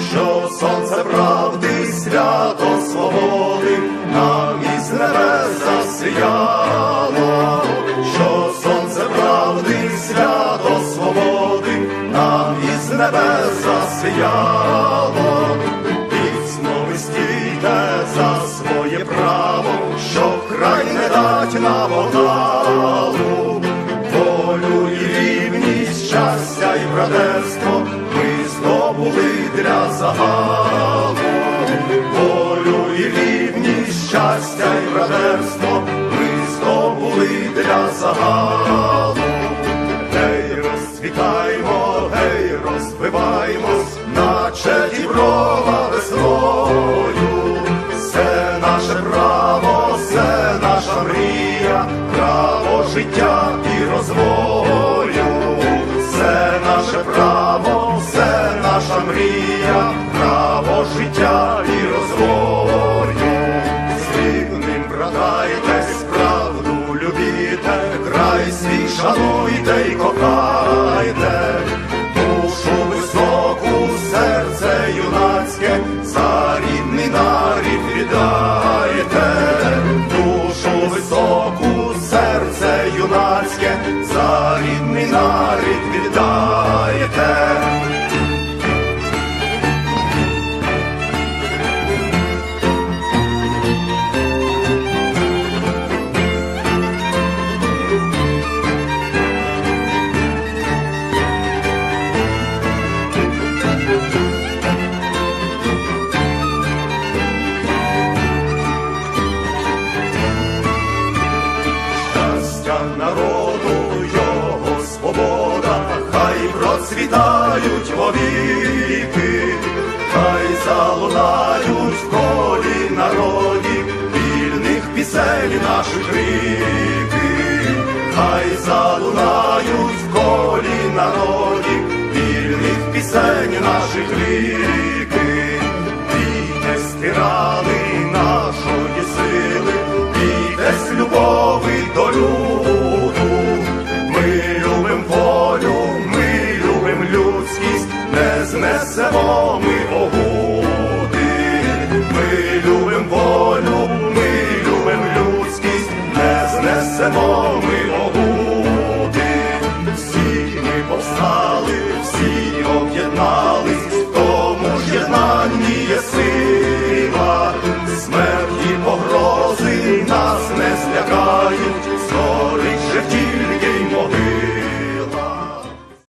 Що сонце правди, свято свободи нам із небес засіяло, що сонце правди, свято свободи нам із небес засіяло. Міцно ви стійте за своє право, щоб край не дать на вокалу, волю і рівність, щастя і братерство ми здобули для загалу, волю і рівність, щастя і братерство здобули для загалу. Гей, розцвітаймо, гей, розвиваймось, наче діброва весною. Все наше право, все наша мрія, право життя і розвою. Наша мрія, право життя і розвою. З рівним братайтесь, правду любіте, край свій шануйте й кохайте, щастя народу, його свобода, хай процвітають вовіки, хай залунають в колі народів, вільних пісень наших ріки, хай залунають в колі народів, вільних пісень наших Бо ми